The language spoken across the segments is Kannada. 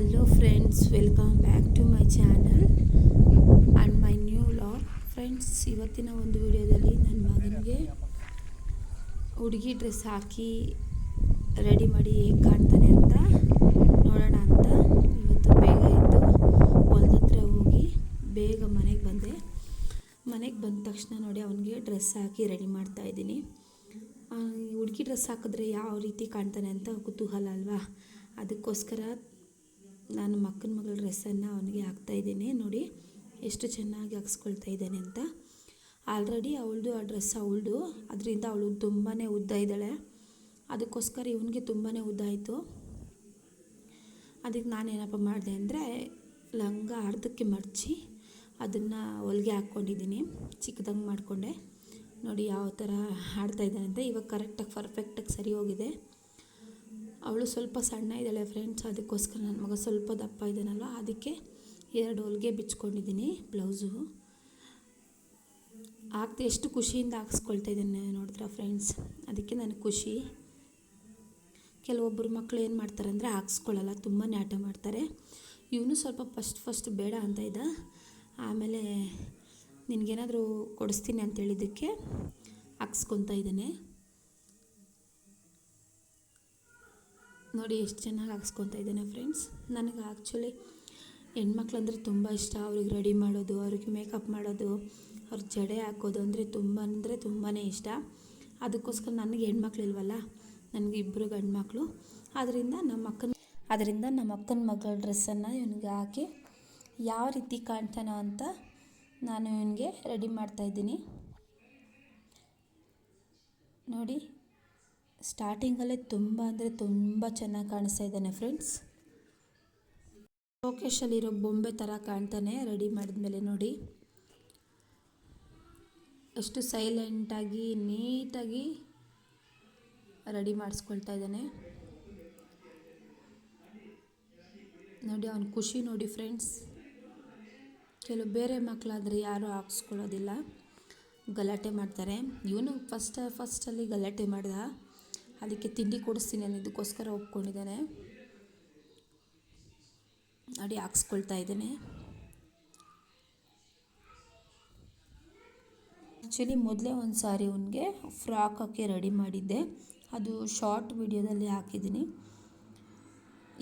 Hello friends welcome back to my channel and my new log friends ಇವತ್ತಿನ ಒಂದು ವಿಡಿಯೋದಲ್ಲಿ ನನ್ನ ಮಗನಿಗೆ ಹುಡುಗಿ ಡ್ರೆಸ್ ಹಾಕಿ ರೆಡಿ ಮಾಡಿ ಹೇಗೆ ಕಾಣ್ತಾನೆ ಅಂತ ನೋಡೋಣ ಅಂತ. ಇವತ್ತು ಬೇಗ ಎದ್ದು ಹೊಲದ ಹತ್ರ ಹೋಗಿ ಬೇಗ ಮನೆಗೆ ಬಂದೆ. ಮನೆಗೆ ಬಂದ ತಕ್ಷಣ ನೋಡಿ ಅವನಿಗೆ ಡ್ರೆಸ್ ಹಾಕಿ ರೆಡಿ ಮಾಡ್ತಾ ಇದ್ದೀನಿ. ಹುಡುಗಿ ಡ್ರೆಸ್ ಹಾಕಿದ್ರೆ ಯಾವ ರೀತಿ ಕಾಣ್ತಾನೆ ಅಂತ ಕುತೂಹಲ ಅಲ್ವಾ? ಅದಕ್ಕೋಸ್ಕರ ನಾನು ಮಕ್ಕನ ಮಗಳ ಡ್ರೆಸ್ಸನ್ನು ಅವನಿಗೆ ಹಾಕ್ತಾಯಿದ್ದೇನೆ ನೋಡಿ, ಎಷ್ಟು ಚೆನ್ನಾಗಿ ಹಾಕ್ಸ್ಕೊಳ್ತಾ ಇದ್ದಾನೆ ಅಂತ. ಆಲ್ರೆಡಿ ಅವಳದು ಆ ಡ್ರೆಸ್ ಅವಳದು. ಅದರಿಂದ ಅವಳು ತುಂಬಾ ಉದ್ದ ಇದ್ದಾಳೆ. ಅದಕ್ಕೋಸ್ಕರ ಇವನಿಗೆ ತುಂಬಾ ಉದ್ದ ಆಯಿತು. ಅದಕ್ಕೆ ನಾನೇನಪ್ಪ ಮಾಡಿದೆ ಅಂದರೆ, ಲಂಗ ಅರ್ಧಕ್ಕೆ ಮರ್ಚಿ ಅದನ್ನು ಹೊಲಿಗೆ ಹಾಕ್ಕೊಂಡಿದ್ದೀನಿ. ಚಿಕ್ಕದಂಗೆ ಮಾಡಿಕೊಂಡೆ. ನೋಡಿ, ಯಾವ ಥರ ಹಾಡ್ತಾ ಇದ್ದಾನೆ ಅಂತ. ಇವಾಗ ಕರೆಕ್ಟಾಗಿ ಪರ್ಫೆಕ್ಟಾಗಿ ಸರಿ ಹೋಗಿದೆ. ಅವಳು ಸ್ವಲ್ಪ ಸಣ್ಣ ಇದ್ದಾಳೆ ಫ್ರೆಂಡ್ಸ್ ಅದಕ್ಕೋಸ್ಕರ ನನ್ನ ಮಗ ಸ್ವಲ್ಪ ದಪ್ಪ ಇದ್ದಾನಲ್ವ? ಅದಕ್ಕೆ ಎರಡು ಹೊಲಿಗೆ ಬಿಚ್ಕೊಂಡಿದ್ದೀನಿ ಬ್ಲೌಸು ಆಗ್ತಾ ಎಷ್ಟು ಖುಷಿಯಿಂದ ಹಾಕ್ಸ್ಕೊಳ್ತಾ ಇದ್ದೇನೆ ನೋಡಿದ್ರೆ ಫ್ರೆಂಡ್ಸ್ ಅದಕ್ಕೆ ನನಗೆ ಖುಷಿ. ಕೆಲವೊಬ್ಬರು ಮಕ್ಕಳು ಏನು ಮಾಡ್ತಾರೆ ಅಂದರೆ ಹಾಕ್ಸ್ಕೊಳ್ಳಲ್ಲ ತುಂಬಾ ನಾಟ ಮಾಡ್ತಾರೆ. ಇವನು ಸ್ವಲ್ಪ ಫಸ್ಟ್ ಫಸ್ಟ್ ಬೇಡ ಅಂತ ಇದ್ದ. ಆಮೇಲೆ ನಿನಗೇನಾದರೂ ಕೊಡಿಸ್ತೀನಿ ಅಂತೇಳಿದ್ದಕ್ಕೆ ಹಾಕ್ಸ್ಕೊತಾ ಇದ್ದಾನೆ. ನೋಡಿ ಎಷ್ಟು ಚೆನ್ನಾಗಿ ಹಾಕ್ಸ್ಕೊತಾ ಇದ್ದಾನೆ ಫ್ರೆಂಡ್ಸ್. ನನಗೆ ಆ್ಯಕ್ಚುಲಿ ಹೆಣ್ಮಕ್ಳಂದ್ರೆ ತುಂಬ ಇಷ್ಟ. ಅವ್ರಿಗೆ ರೆಡಿ ಮಾಡೋದು, ಅವ್ರಿಗೆ ಮೇಕಪ್ ಮಾಡೋದು ಅವ್ರ ಜಡೆ ಹಾಕೋದು ಅಂದರೆ ತುಂಬ ಅಂದರೆ ತುಂಬಾ ಇಷ್ಟ. ಅದಕ್ಕೋಸ್ಕರ ನನಗೆ ಹೆಣ್ಮಕ್ಳು ಇಲ್ವಲ್ಲ? ನನಗೆ ಇಬ್ಬರು ಗಂಡು ಮಕ್ಕಳು ಅದರಿಂದ ನಮ್ಮ ಅಕ್ಕನ ಅದರಿಂದ ನಮ್ಮ ಅಕ್ಕನ ಮಗಳ ಡ್ರೆಸ್ಸನ್ನು ಇವನಿಗೆ ಹಾಕಿ ಯಾವ ರೀತಿ ಕಾಣ್ತಾನೋ ಅಂತ ನಾನು ಇವನಿಗೆ ರೆಡಿ ಮಾಡ್ತಾಯಿದ್ದೀನಿ ನೋಡಿ. ಸ್ಟಾರ್ಟಿಂಗಲ್ಲೇ ತುಂಬ ಅಂದರೆ ತುಂಬ ಚೆನ್ನಾಗಿ ಕಾಣಿಸ್ತಾ ಇದ್ದಾನೆ ಫ್ರೆಂಡ್ಸ್. ಲೋಕೇಶಲ್ಲಿರೋ ಬೊಂಬೆ ಥರ ಕಾಣ್ತಾನೆ, ರೆಡಿ ಮಾಡಿದ್ಮೇಲೆ ನೋಡಿ. ಎಷ್ಟು ಸೈಲೆಂಟಾಗಿ, ನೀಟಾಗಿ ರೆಡಿ ಮಾಡಿಸ್ಕೊಳ್ತಾ ಇದ್ದಾನೆ. ನೋಡಿ, ಅವನ ಖುಷಿ ನೋಡಿ ಫ್ರೆಂಡ್ಸ್. ಕೆಲವು ಬೇರೆ ಮಕ್ಕಳಾದರೆ ಯಾರೂ ಹಾಕ್ಸ್ಕೊಳ್ಳೋದಿಲ್ಲ. ಗಲಾಟೆ ಮಾಡ್ತಾರೆ. ಇವನು ಫಸ್ಟ್, ಫಸ್ಟಲ್ಲಿ ಗಲಾಟೆ ಮಾಡ್ದ. ಅದಕ್ಕೆ ತಿಂಡಿ ಕೊಡಿಸ್ತೀನಿ ಅನ್ನೋದಕ್ಕೋಸ್ಕರ ಒಪ್ಕೊಂಡಿದ್ದಾನೆ. ಅಡಿ ಹಾಕ್ಸ್ಕೊಳ್ತಾ ಇದ್ದಾನೆ. ಆ್ಯಕ್ಚುಲಿ ಮೊದಲೇ ಒಂದು ಸಾರಿ ಅವನಿಗೆ ಫ್ರಾಕ್ ಹಾಕಿ ರೆಡಿ ಮಾಡಿದ್ದೆ. ಅದು ಶಾರ್ಟ್ ವಿಡಿಯೋದಲ್ಲಿ ಹಾಕಿದ್ದೀನಿ.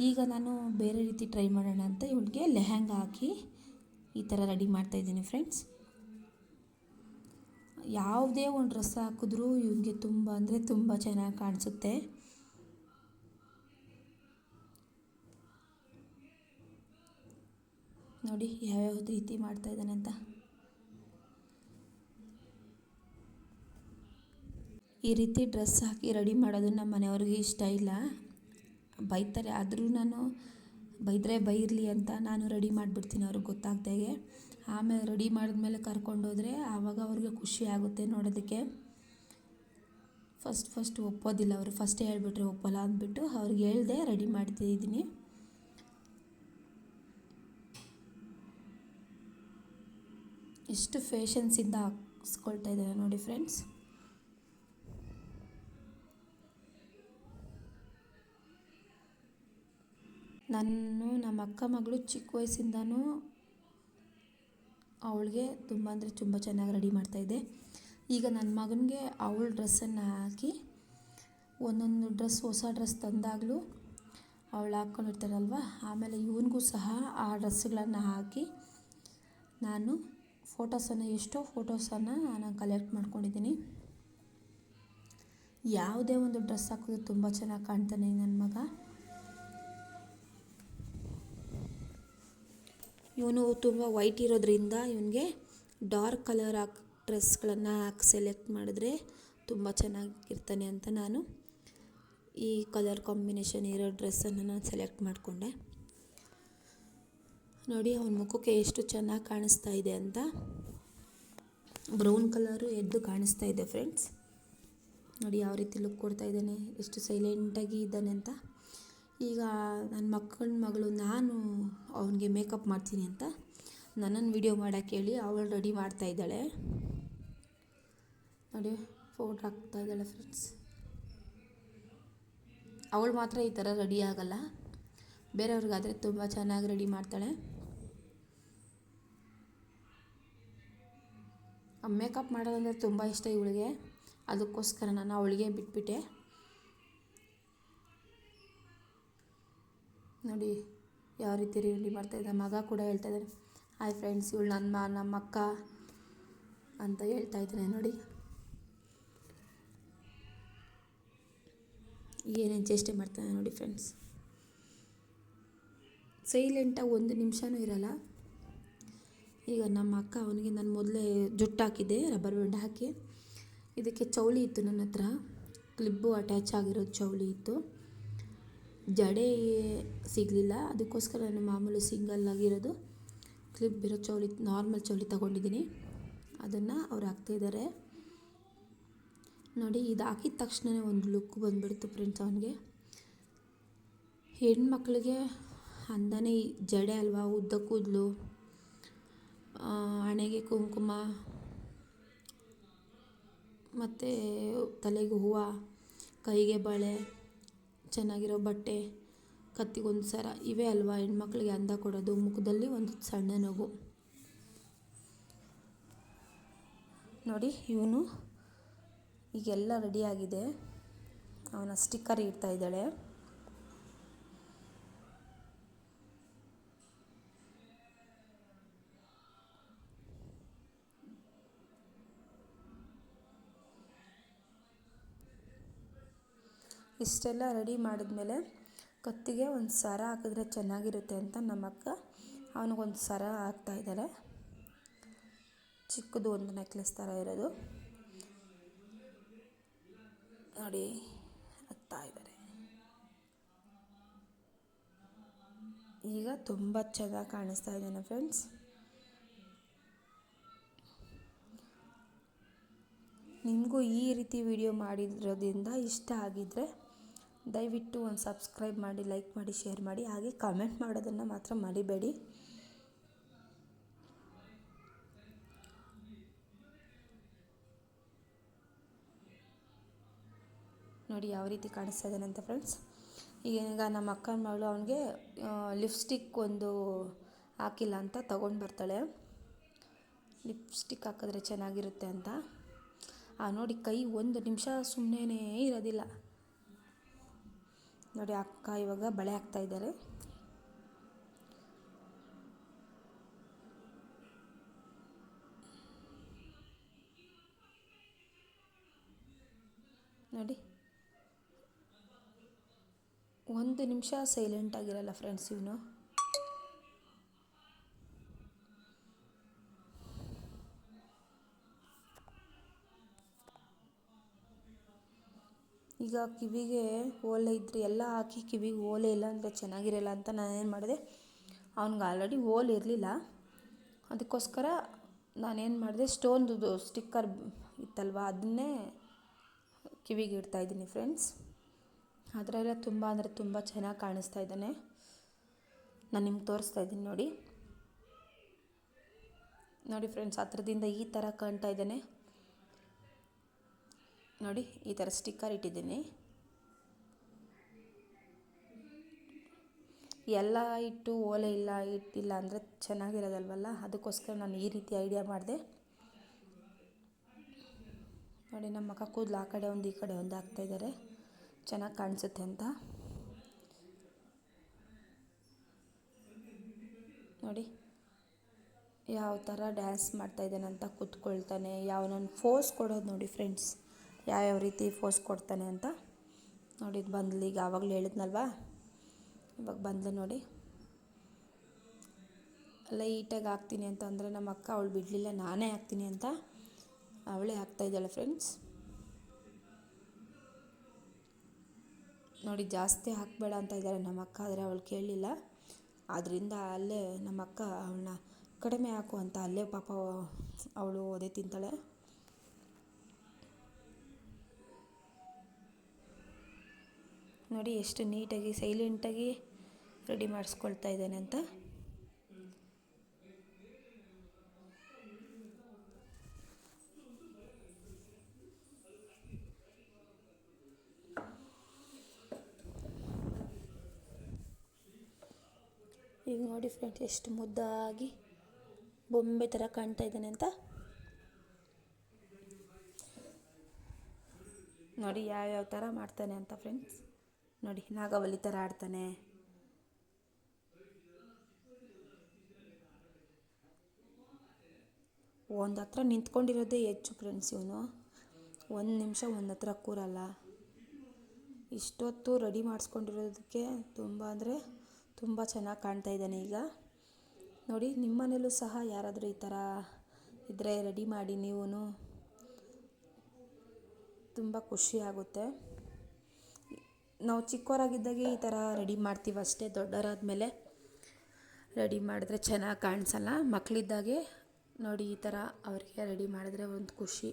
ಈಗ ನಾನು ಬೇರೆ ರೀತಿ ಟ್ರೈ ಮಾಡೋಣ ಅಂತ ಇವಳಿಗೆ ಲೆಹಂಗಾ ಹಾಕಿ ಈ ಥರ ರೆಡಿ ಮಾಡ್ತಾಯಿದ್ದೀನಿ ಫ್ರೆಂಡ್ಸ್ ಯಾವುದೇ ಒಂದು ಡ್ರೆಸ್ ಹಾಕಿದ್ರೂ ಇವನಿಗೆ ತುಂಬ, ಅಂದರೆ ತುಂಬ ಚೆನ್ನಾಗಿ ಕಾಣಿಸುತ್ತೆ. ನೋಡಿ ಯಾವ್ಯಾವ ರೀತಿ ಮಾಡ್ತಾ ಇದ್ದಾನೆ ಅಂತ. ಈ ರೀತಿ ಡ್ರೆಸ್ ಹಾಕಿ ರೆಡಿ ಮಾಡೋದು ನಮ್ಮ ಮನೆಯವ್ರಿಗೆ ಇಷ್ಟ ಇಲ್ಲ. ಬೈತಾರೆ, ಆದರೂ ನಾನು ಬೈದರೆ ಬೈರಲಿ ಅಂತ ನಾನು ರೆಡಿ ಮಾಡಿಬಿಡ್ತೀನಿ ಅವ್ರಿಗೆ ಗೊತ್ತಾಗ್ದಾಗೆ. ಆಮೇಲೆ ರೆಡಿ ಮಾಡಿದ್ಮೇಲೆ ಕರ್ಕೊಂಡೋದ್ರೆ ಆವಾಗ ಅವ್ರಿಗೆ ಖುಷಿ ಆಗುತ್ತೆ ನೋಡೋದಕ್ಕೆ. ಫಸ್ಟ್ ಫಸ್ಟ್ ಒಪ್ಪೋದಿಲ್ಲ ಅವರು. ಫಸ್ಟೇ ಹೇಳ್ಬಿಟ್ರೆ ಒಪ್ಪಲ್ಲ ಅಂದ್ಬಿಟ್ಟು ಅವ್ರಿಗೆ ಹೇಳ್ದೆ ರೆಡಿ ಮಾಡ್ತಿದ್ದೀನಿ ಎಷ್ಟು ಫೇಷನ್ಸಿಂದ ಹಾಕ್ಸ್ಕೊಳ್ತಾ ಇದ್ದಾರೆ ನೋಡಿ ಫ್ರೆಂಡ್ಸ್ ನಾನು ನಮ್ಮ ಅಕ್ಕ ಮಗಳು ಚಿಕ್ಕ ವಯಸ್ಸಿಂದನೂ ಅವಳಿಗೆ ತುಂಬ ಅಂದರೆ ತುಂಬ ಚೆನ್ನಾಗಿ ರೆಡಿ ಮಾಡ್ತಾಯಿದ್ದೆ ಈಗ ನನ್ನ ಮಗನಿಗೆ ಅವಳ ಡ್ರೆಸ್ಸನ್ನು ಹಾಕಿ ಒಂದೊಂದು ಡ್ರೆಸ್, ಹೊಸ ಡ್ರೆಸ್ ತಂದಾಗಲೂ ಅವಳು ಹಾಕ್ಕೊಂಡಿರ್ತಾರಲ್ವ ಆಮೇಲೆ ಇವನಿಗೂ ಸಹ ಆ ಡ್ರೆಸ್ಗಳನ್ನು ಹಾಕಿ ನಾನು ಫೋಟೋಸನ್ನು, ಎಷ್ಟೋ ಫೋಟೋಸನ್ನು ನಾನು ಕಲೆಕ್ಟ್ ಮಾಡ್ಕೊಂಡಿದ್ದೀನಿ. ಯಾವುದೇ ಒಂದು ಡ್ರೆಸ್ ಹಾಕಿದ್ರೆ ತುಂಬ ಚೆನ್ನಾಗಿ ಕಾಣ್ತಾನೆ ನನ್ನ ಮಗ. ಇವನು ತುಂಬ ವೈಟ್ ಇರೋದ್ರಿಂದ ಇವನಿಗೆ ಡಾರ್ಕ್ ಕಲರ್ ಹಾಕಿ ಡ್ರೆಸ್ಗಳನ್ನು ಹಾಕಿ ಸೆಲೆಕ್ಟ್ ಮಾಡಿದ್ರೆ ತುಂಬ ಚೆನ್ನಾಗಿರ್ತಾನೆ ಅಂತ ನಾನು ಈ ಕಲರ್ ಕಾಂಬಿನೇಷನ್ ಇರೋ ಡ್ರೆಸ್ಸನ್ನು ನಾನು ಸೆಲೆಕ್ಟ್ ಮಾಡಿಕೊಂಡೆ. ನೋಡಿ ಅವನ ಮುಖಕ್ಕೆ ಎಷ್ಟು ಚೆನ್ನಾಗಿ ಕಾಣಿಸ್ತಾ ಇದೆ ಅಂತ. ಬ್ರೌನ್ ಕಲರು ಎದ್ದು ಕಾಣಿಸ್ತಾ ಇದೆ ಫ್ರೆಂಡ್ಸ್ ನೋಡಿ ಯಾವ ರೀತಿ ಲುಕ್ ಕೊಡ್ತಾ ಇದ್ದಾನೆ, ಎಷ್ಟು ಸೈಲೆಂಟಾಗಿ ಇದ್ದಾನೆ ಅಂತ. ಈಗ ನನ್ನ ಮಕ್ಕಳ ಮಗಳು ನಾನು ಅವನಿಗೆ ಮೇಕಪ್ ಮಾಡ್ತೀನಿ ಅಂತ. ನನ್ನನ್ನು ವೀಡಿಯೋ ಮಾಡೋಕ್ಕೆ ಹೇಳಿ ಅವಳು ರೆಡಿ ಮಾಡ್ತಾ ಇದ್ದಾಳೆ. ನೋಡಿ ಫೋಟೋ ಹಾಕ್ತಾ ಇದ್ದಾಳೆ ಫ್ರೆಂಡ್ಸ್ ಅವಳು ಮಾತ್ರ ಈ ಥರ ರೆಡಿ ಆಗಲ್ಲ. ಬೇರೆಯವ್ರಿಗಾದರೆ ತುಂಬ ಚೆನ್ನಾಗಿ ರೆಡಿ ಮಾಡ್ತಾಳೆ. ಮೇಕಪ್ ಮಾಡೋದಂದರೆ ತುಂಬ ಇಷ್ಟ ಇವಳಿಗೆ. ಅದಕ್ಕೋಸ್ಕರ ನಾನು ಅವಳಿಗೆ ಬಿಟ್ಬಿಟ್ಟೆ. ನೋಡಿ ಯಾವ ರೀತಿ ರೆಡಿ ಮಾಡ್ತಾಯಿದ್ದ ಮಗ ಕೂಡ ಹೇಳ್ತಾ ಇದ್ದಾನೆ ಹಾಯ್ ಫ್ರೆಂಡ್ಸ್ ಇವಳು ನನ್ನ ನಮ್ಮ ಅಕ್ಕ ಅಂತ ಹೇಳ್ತಾ ಇದ್ದಾನೆ ನೋಡಿ. ಏನೇನು ಚೇಷ್ಟೆ ಮಾಡ್ತಾನೆ ನೋಡಿ ಫ್ರೆಂಡ್ಸ್ ಸೈಲೆಂಟಾಗಿ ಒಂದು ನಿಮಿಷನೂ ಇರಲ್ಲ. ಈಗ ನಮ್ಮ ಅಕ್ಕ ಅವನಿಗೆ ನಾನು ಮೊದಲೇ ಜುಟ್ಟು ಹಾಕಿದ್ದೆ ರಬ್ಬರ್ ಬ್ಯಾಂಡ್ ಹಾಕಿ. ಇದಕ್ಕೆ ಚೌಳಿ ಇತ್ತು ನನ್ನ ಹತ್ರ. ಕ್ಲಿಬ್ಬು ಅಟ್ಯಾಚ್ ಆಗಿರೋ ಚೌಳಿ ಇತ್ತು. ಜಡೆ ಸಿಗಲಿಲ್ಲ. ಅದಕ್ಕೋಸ್ಕರ ನಾನು ಮಾಮೂಲಿ ಸಿಂಗಲ್ ಆಗಿರೋದು. ಕ್ಲಿಪ್ ಇರೋ ಚೌಳಿ, ನಾರ್ಮಲ್ ಚೌಳಿ ತಗೊಂಡಿದ್ದೀನಿ. ಅದನ್ನು ಅವ್ರು ಹಾಕ್ತಾಯಿದ್ದಾರೆ ನೋಡಿ, ಇದು ಹಾಕಿದ ತಕ್ಷಣವೇ ಒಂದು ಲುಕ್ ಬಂದುಬಿಡ್ತು ಫ್ರೆಂಡ್ಸ್ ಅವನಿಗೆ. ಹೆಣ್ಮಕ್ಳಿಗೆ ಅಂದನೇ ಜಡೆ ಅಲ್ವಾ, ಉದ್ದ ಕೂದಲು ಹಣೆಗೆ ಕುಂಕುಮ, ಮತ್ತು ತಲೆಗೆ ಹೂವು, ಕೈಗೆ ಬಳೆ ಚೆನ್ನಾಗಿರೋ ಬಟ್ಟೆ ಕತ್ತಿಗೊಂದು ಸರ, ಇವೇ ಅಲ್ವಾ? ಹೆಣ್ಮಕ್ಳಿಗೆ ಅಂದ ಕೊಡೋದು. ಮುಖದಲ್ಲಿ ಒಂದು ಸಣ್ಣ ನಗು ನೋಡಿ, ಇವನು ಈಗೆಲ್ಲ ರೆಡಿಯಾಗಿದೆ ಅವನ ಸ್ಟಿಕ್ಕರ್ ಇಡ್ತಾ ಇದ್ದಾಳೆ. ಇಷ್ಟೆಲ್ಲ ರೆಡಿ ಮಾಡಿದ್ಮೇಲೆ ಕತ್ತಿಗೆ ಒಂದು ಸರ ಹಾಕಿದ್ರೆ ಚೆನ್ನಾಗಿರುತ್ತೆ ಅಂತ ನಮ್ಮಕ್ಕ ಅವನಿಗೊಂದು ಸರ ಹಾಕ್ತಾಯಿದ್ದಾಳೆ ಚಿಕ್ಕದು ಒಂದು ನೆಕ್ಲೆಸ್ ಥರ ಇರೋದು. ನೋಡಿ, ಹಾಕ್ತಾ ಇದ್ದಾರೆ. ಈಗ ತುಂಬ ಚೆನ್ನಾಗಿ ಕಾಣಿಸ್ತಾ ಇದ್ದಾನೆ ಫ್ರೆಂಡ್ಸ್. ನಿಮಗೂ ಈ ರೀತಿ ವಿಡಿಯೋ ಮಾಡಿರೋದ್ರಿಂದ ಇಷ್ಟ ಆಗಿದ್ದರೆ ದಯವಿಟ್ಟು ಒಂದು ಸಬ್ಸ್ಕ್ರೈಬ್ ಮಾಡಿ, ಲೈಕ್ ಮಾಡಿ, ಶೇರ್ ಮಾಡಿ, ಹಾಗೆ ಕಮೆಂಟ್ ಮಾಡೋದನ್ನು ಮಾತ್ರ ಮರಿಬೇಡಿ. ನೋಡಿ ಯಾವ ರೀತಿ ಕಾಣಿಸ್ತಾ ಇದ್ದಾನೆ ಅಂತ ಫ್ರೆಂಡ್ಸ್ ಈಗ ನಮ್ಮ ಅಕ್ಕನ ಮಗಳು ಅವನಿಗೆ ಲಿಪ್ಸ್ಟಿಕ್ ಒಂದು ಹಾಕಿಲ್ಲ ಅಂತ ತಗೊಂಡು ಬರ್ತಾಳೆ. ಲಿಪ್ಸ್ಟಿಕ್ ಹಾಕಿದ್ರೆ ಚೆನ್ನಾಗಿರುತ್ತೆ ಅಂತ. ಆ, ನೋಡಿ ಕೈ ಒಂದು ನಿಮಿಷ ಸುಮ್ಮನೆ ಇರೋದಿಲ್ಲ. ನೋಡಿ ಅಕ್ಕ ಇವಾಗ ಬಳೆ ಹಾಕ್ತಾ ಇದ್ದಾರೆ. ನೋಡಿ. ಒಂದು ನಿಮಿಷ ಸೈಲೆಂಟ್ ಆಗಿರಲ್ಲ ಫ್ರೆಂಡ್ಸ್ ಇವನು. ಈಗ ಕಿವಿಗೆ ಓಲೆ ಇದ್ದರೆ ಎಲ್ಲ ಹಾಕಿ ಕಿವಿಗೆ ಓಲೆ ಇಲ್ಲ ಅಂದರೆ ಚೆನ್ನಾಗಿರಲ್ಲ ಅಂತ ನಾನೇನು ಮಾಡಿದೆ, ಅವ್ನಿಗೆ ಆಲ್ರೆಡಿ ಓಲೆ ಇರಲಿಲ್ಲ. ಅದಕ್ಕೋಸ್ಕರ ನಾನೇನು ಮಾಡಿದೆ ಸ್ಟೋನ್ದು ಸ್ಟಿಕ್ಕರ್ ಇತ್ತಲ್ವ, ಅದನ್ನೇ ಕಿವಿಗೆ ಇಡ್ತಾಯಿದ್ದೀನಿ ಫ್ರೆಂಡ್ಸ್ ಅದರಲ್ಲ ತುಂಬ ಅಂದರೆ ತುಂಬ ಚೆನ್ನಾಗಿ ಕಾಣಿಸ್ತಾ ಇದ್ದಾನೆ. ನಾನು ನಿಮ್ಗೆ ತೋರಿಸ್ತಾ ಇದ್ದೀನಿ ನೋಡಿ. ನೋಡಿ ಫ್ರೆಂಡ್ಸ್ ಹತ್ರದಿಂದ ಈ ಥರ ಕಾಣ್ತಾ ಇದ್ದಾನೆ. ನೋಡಿ, ಈ ಥರ ಸ್ಟಿಕ್ಕರ್ ಇಟ್ಟಿದ್ದೀನಿ. ಎಲ್ಲ ಇಟ್ಟು ಓಲೆ ಇಲ್ಲ ಇಟ್ಟಿಲ್ಲ ಅಂದರೆ ಚೆನ್ನಾಗಿರೋದಲ್ವಲ್ಲ? ಅದಕ್ಕೋಸ್ಕರ ನಾನು ಈ ರೀತಿ ಐಡಿಯಾ ಮಾಡಿದೆ. ನೋಡಿ, ನಮ್ಮ ಅಕ್ಕ ಕೂದಲು ಆ ಕಡೆ ಒಂದು, ಈ ಕಡೆ ಒಂದು ಹಾಕ್ತಾಯಿದ್ದಾರೆ ಚೆನ್ನಾಗಿ ಕಾಣಿಸುತ್ತೆ ಅಂತ. ನೋಡಿ, ಯಾವ ಥರ ಡ್ಯಾನ್ಸ್ ಮಾಡ್ತಾಯಿದ್ದಾನೆ ಅಂತ ಕೂತ್ಕೊಳ್ತಾನೆ. ಯಾವ ನನ್ನ ಫೋಸ್ ಕೊಡೋದು ನೋಡಿ ಫ್ರೆಂಡ್ಸ್ ಯಾವ್ಯಾವ ರೀತಿ ಫೋಸ್ ಕೊಡ್ತಾನೆ ಅಂತ. ನೋಡಿ, ಇದು ಬಂದ್ಲು. ಈಗ ಆವಾಗಲೇ ಹೇಳಿದ್ನಲ್ವಾ? ಇವಾಗ ಬಂದ್ಲು ನೋಡಿ. ಲೈಟಾಗಿ ಹಾಕ್ತೀನಿ ಅಂತ ಅಂದರೆ ನಮ್ಮ ಅಕ್ಕ ಅವಳು ಬಿಡಲಿಲ್ಲ. ನಾನೇ ಹಾಕ್ತೀನಿ ಅಂತ ಅವಳೇ ಹಾಕ್ತಾಯಿದ್ದಾಳೆ ಫ್ರೆಂಡ್ಸ್ ನೋಡಿ, ಜಾಸ್ತಿ ಹಾಕಬೇಡ ಅಂತ ಇದ್ದಾರೆ ನಮ್ಮ ಅಕ್ಕ, ಆದರೆ ಅವಳು ಕೇಳಲಿಲ್ಲ. ಆದ್ದರಿಂದ ಅಲ್ಲೇ ನಮ್ಮ ಅಕ್ಕ ಅವಳನ್ನ ಕಡಿಮೆ ಹಾಕು ಅಂತ ಅಲ್ಲೇ ಪಾಪ ಅವಳು ಓದೇ ತಿಂತಾಳೆ. ನೋಡಿ ಎಷ್ಟು ನೀಟಾಗಿ, ಸೈಲೆಂಟಾಗಿ ರೆಡಿ ಮಾಡಿಸ್ಕೊಳ್ತಾ ಇದ್ದಾನೆ ಅಂತ. ಈಗ ನೋಡಿ ಫ್ರೆಂಡ್ಸ್ ಎಷ್ಟು ಮುದ್ದಾಗಿ ಬೊಂಬೆ ಥರ ಕಾಣ್ತಾ ಇದ್ದಾನೆ ಅಂತ. ನೋಡಿ ಯಾವ್ಯಾವ ಥರ ಮಾಡ್ತಾನೆ ಅಂತ ಫ್ರೆಂಡ್ಸ್ ನೋಡಿ, ನಾಗವಲ್ಲಿ ಥರ ಆಡ್ತಾನೆ. ಒಂದು ಹತ್ರ ನಿಂತ್ಕೊಂಡಿರೋದೇ ಹೆಚ್ಚು ಫ್ರೆಂಡ್ಸ್ ಇವನು. ಒಂದು ನಿಮಿಷ ಒಂದು ಹತ್ರ ಕೂರಲ್ಲ. ಇಷ್ಟೊತ್ತು ರೆಡಿ ಮಾಡಿಸ್ಕೊಂಡಿರೋದಕ್ಕೆ ತುಂಬ ಅಂದರೆ ತುಂಬ ಚೆನ್ನಾಗಿ ಕಾಣ್ತಾ ಇದ್ದಾನೆ ಈಗ. ನೋಡಿ ನಿಮ್ಮ ಮನೇಲೂ ಸಹ ಯಾರಾದರೂ ಈ ಥರ ಇದ್ದರೆ ರೆಡಿ ಮಾಡಿ ನೀವು ತುಂಬ ಖುಷಿ ಆಗುತ್ತೆ. ನಾವು ಚಿಕ್ಕವರಾಗಿದ್ದಾಗೆ ಈ ಥರ ರೆಡಿ ಮಾಡ್ತೀವಿ ಅಷ್ಟೇ, ದೊಡ್ಡವರಾದ್ಮೇಲೆ ರೆಡಿ ಮಾಡಿದ್ರೆ ಚೆನ್ನಾಗಿ ಕಾಣಿಸಲ್ಲ. ಮಕ್ಕಳಿದ್ದಾಗೆ ನೋಡಿ ಈ ಥರ ಅವರಿಗೆ ರೆಡಿ ಮಾಡಿದ್ರೆ ಒಂದು ಖುಷಿ.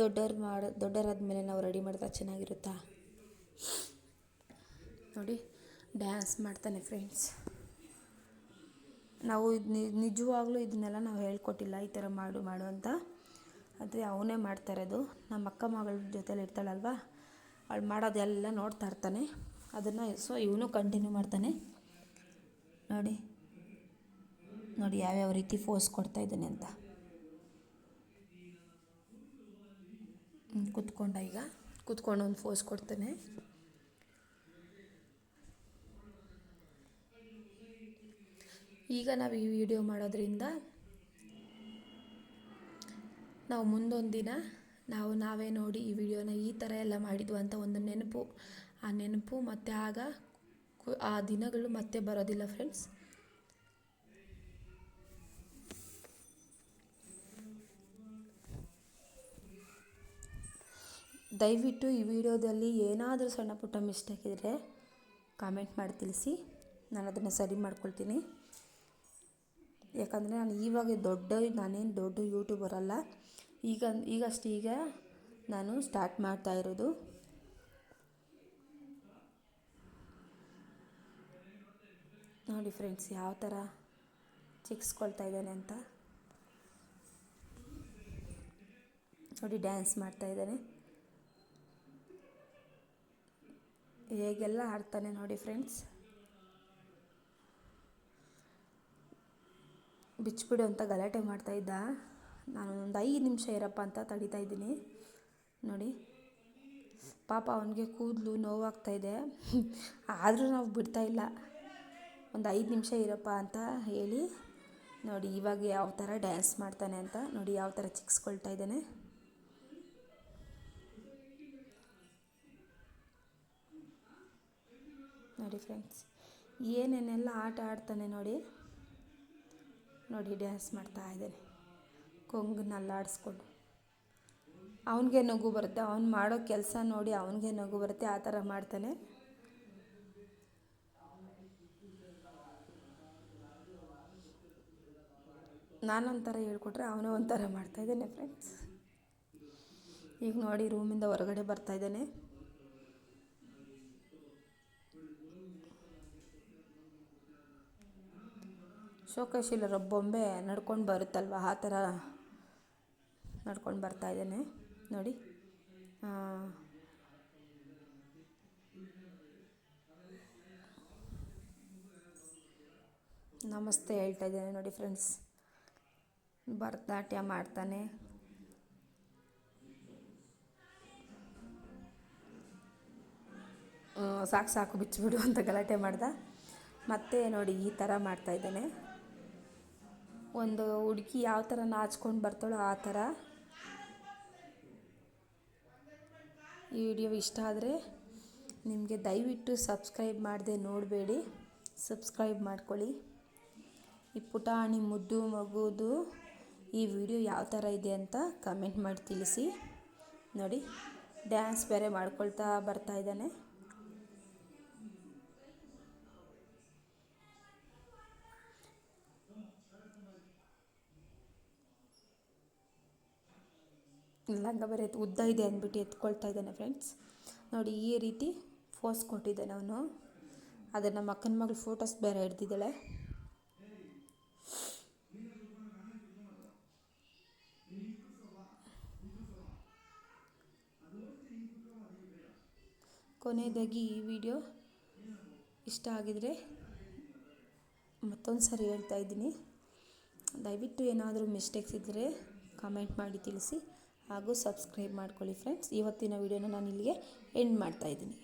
ದೊಡ್ಡವ್ರು ಮಾಡಿ, ದೊಡ್ಡವರಾದ್ಮೇಲೆ ನಾವು ರೆಡಿ ಮಾಡಿದ್ರೆ ಚೆನ್ನಾಗಿರುತ್ತಾ? ನೋಡಿ, ಡ್ಯಾನ್ಸ್ ಮಾಡ್ತಾನೆ ಫ್ರೆಂಡ್ಸ್. ನಾವು ಇದು, ನಿಜವಾಗ್ಲೂ ಇದನ್ನೆಲ್ಲ ನಾವು ಹೇಳ್ಕೊಟ್ಟಿಲ್ಲ, ಈ ಥರ ಮಾಡು ಮಾಡು ಅಂತ. ಆದರೆ ಅವನೇ ಮಾಡ್ತಾ ಇರೋದು ನಮ್ಮ ಅಕ್ಕ ಮಗಳ ಜೊತೆಲಿ ಇರ್ತಾಳಲ್ವ? ಅವಳು ಮಾಡೋದೆಲ್ಲ ನೋಡ್ತಾ ಇರ್ತಾನೆ. ಅದನ್ನು ಸೊ ಇವನು ಕಂಟಿನ್ಯೂ ಮಾಡ್ತಾನೆ. ನೋಡಿ. ನೋಡಿ ಯಾವ್ಯಾವ ರೀತಿ ಫೋಸ್ ಕೊಡ್ತಾ ಇದ್ದಾನೆ ಅಂತ. ಕುತ್ಕೊಂಡ ಈಗ. ಕುತ್ಕೊಂಡು ಒಂದು ಫೋಸ್ ಕೊಡ್ತಾನೆ. ಈಗ ನಾವು ಈ ವಿಡಿಯೋ ಮಾಡೋದ್ರಿಂದ ನಾವು ಮುಂದೊಂದು ದಿನ ನಾವು ನಾವೇ ನೋಡಿ ಈ ವಿಡಿಯೋನ ಈ ಥರ ಎಲ್ಲ ಮಾಡಿದ್ವು ಅಂತ ಒಂದು ನೆನಪು. ಆ ನೆನಪು ಮತ್ತು ಆಗ ಆ ದಿನಗಳು ಮತ್ತೆ ಬರೋದಿಲ್ಲ ಫ್ರೆಂಡ್ಸ್ ದಯವಿಟ್ಟು ಈ ವಿಡಿಯೋದಲ್ಲಿ ಏನಾದರೂ ಸಣ್ಣ ಪುಟ್ಟ ಮಿಸ್ಟೇಕ್ ಇದ್ದರೆ ಕಾಮೆಂಟ್ ಮಾಡಿ ತಿಳಿಸಿ. ನಾನು ಅದನ್ನು ಸರಿ ಮಾಡ್ಕೊಳ್ತೀನಿ. ಯಾಕಂದರೆ ನಾನು ಇವಾಗ ದೊಡ್ಡ ನಾನೇನು ದೊಡ್ಡ ಯೂಟ್ಯೂಬರ್ ಅಲ್ಲ. ಈಗ ಈಗಷ್ಟು ಈಗ ನಾನು ಸ್ಟಾರ್ಟ್ ಮಾಡ್ತಾ ಇರೋದು. ನೋಡಿ ಫ್ರೆಂಡ್ಸ್ ಯಾವ ಥರ ಚಿಕ್ಸ್ಕೊಳ್ತಾ ಇದ್ದಾನೆ ಅಂತ. ನೋಡಿ ಡ್ಯಾನ್ಸ್ ಮಾಡ್ತಾ ಇದ್ದಾನೆ. ಹೇಗೆಲ್ಲ ಆಡ್ತಾನೆ ನೋಡಿ ಫ್ರೆಂಡ್ಸ್ ಬಿಚ್ಚಿಬಿಡು ಅಂತ ಗಲಾಟೆ ಮಾಡ್ತಾಯಿದ್ದ ನಾನು ಒಂದು ಐದು ನಿಮಿಷ ಇರಪ್ಪ ಅಂತ ತಡಿತಾ ಇದ್ದೀನಿ. ನೋಡಿ. ಪಾಪ ಅವನಿಗೆ ಕೂದಲು ನೋವಾಗ್ತಾಯಿದೆ ಆದರೂ ನಾವು ಬಿಡ್ತಾಯಿಲ್ಲ ಒಂದು ಐದು ನಿಮಿಷ ಇರಪ್ಪ ಅಂತ ಹೇಳಿ ನೋಡಿ ಇವಾಗ ಯಾವ ಥರ ಡ್ಯಾನ್ಸ್ ಮಾಡ್ತಾನೆ ಅಂತ ನೋಡಿ ಯಾವ ಥರ ಚಿಕ್ಸ್ಕೊಳ್ತಾ ಇದ್ದಾನೆ. ನೋಡಿ ಫ್ರೆಂಡ್ಸ್ ಏನೇನೆಲ್ಲ ಆಟ ಆಡ್ತಾನೆ ನೋಡಿ. ನೋಡಿ ಡ್ಯಾನ್ಸ್ ಮಾಡ್ತಾ ಇದ್ದಾನೆ. ಕೊಂಗನ್ನ ಅಲ್ಲಾಡಿಸ್ಕೊಂಡು ಅವನಿಗೆ ನಗು ಬರುತ್ತೆ. ಅವ್ನು ಮಾಡೋ ಕೆಲಸ ನೋಡಿ ಅವನಿಗೆ ನಗು ಬರುತ್ತೆ. ಆ ಥರ ಮಾಡ್ತಾನೆ. ನಾನೊಂಥರ ಹೇಳ್ಕೊಟ್ರೆ ಅವನೇ ಒಂಥರ ಮಾಡ್ತಾಯಿದ್ದಾನೆ ಫ್ರೆಂಡ್ಸ್ ಈಗ ನೋಡಿ ರೂಮಿಂದ ಹೊರಗಡೆ ಬರ್ತಾಯಿದ್ದಾನೆ ಶೋಕಶೀಲರ ಬೊಂಬೆ ನಡ್ಕೊಂಡು ಬರುತ್ತಲ್ವ? ಆ ಥರ ನಡ್ಕೊಂಡು ಬರ್ತಾ ಇದ್ದಾನೆ. ನೋಡಿ. ನಮಸ್ತೆ ಹೇಳ್ತಾ ಇದ್ದಾನೆ ನೋಡಿ ಫ್ರೆಂಡ್ಸ್. ಭರತನಾಟ್ಯ ಮಾಡ್ತಾನೆ. ಸಾಕು ಸಾಕು ಬಿಚ್ಚಿಬಿಡು ಅಂತ ಗಲಾಟೆ ಮಾಡ್ದ. ಮತ್ತೆ ನೋಡಿ ಈ ಥರ ಮಾಡ್ತಾಯಿದ್ದಾನೆ ಒಂದು ಹುಡುಗಿ ಯಾವ ಥರ ನಾಚ್ಕೊಂಡು ಬರ್ತಾಳೋ ಆ ಥರ ಈ ವಿಡಿಯೋ ಇಷ್ಟ ಆದರೆ ನಿಮಗೆ ದಯವಿಟ್ಟು ಸಬ್ಸ್ಕ್ರೈಬ್ ಮಾಡದೆ ನೋಡಬೇಡಿ. ಸಬ್ಸ್ಕ್ರೈಬ್ ಮಾಡ್ಕೊಳ್ಳಿ. ಈ ಪುಟಾಣಿ ಮುದ್ದು ಮಗುದು ಈ ವಿಡಿಯೋ ಯಾವ ಥರ ಇದೆ ಅಂತ ಕಮೆಂಟ್ ಮಾಡಿ ತಿಳಿಸಿ. ನೋಡಿ, ಡ್ಯಾನ್ಸ್ ಬೇರೆ ಮಾಡ್ಕೊಳ್ತಾ ಬರ್ತಾ ಇದ್ದಾನೆ. ಲಂಗ ಬೇರೆ ಉದ್ದ ಇದೆ ಅಂದ್ಬಿಟ್ಟು ಎತ್ಕೊಳ್ತಾ ಇದ್ದಾನೆ ಫ್ರೆಂಡ್ಸ್ ನೋಡಿ, ಈ ರೀತಿ ಫೋಸ್ ಕೊಟ್ಟಿದ್ದಾನೆ ಅವನು. ಅದೇ ನಮ್ಮ ಅಕ್ಕನ ಮಗಳು ಫೋಟೋಸ್ ಬೇರೆ ಹಿಡ್ದಿದ್ದಾಳೆ. ಕೊನೆಯದಾಗಿ ಈ ವಿಡಿಯೋ ಇಷ್ಟ ಆಗಿದರೆ ಮತ್ತೊಂದು ಸರಿ ಹೇಳ್ತಾ ಇದ್ದೀನಿ. ದಯವಿಟ್ಟು ಏನಾದರೂ ಮಿಸ್ಟೇಕ್ಸ್ ಇದ್ದರೆ ಕಮೆಂಟ್ ಮಾಡಿ ತಿಳಿಸಿ. ಹಾಗೂ ಸಬ್ಸ್ಕ್ರೈಬ್ ಮಾಡ್ಕೊಳ್ಳಿ ಫ್ರೆಂಡ್ಸ್ ಇವತ್ತಿನ ವಿಡಿಯೋನ ನಾನು ಇಲ್ಲಿಗೆ ಎಂಡ್ ಮಾಡ್ತಾಯಿದ್ದೀನಿ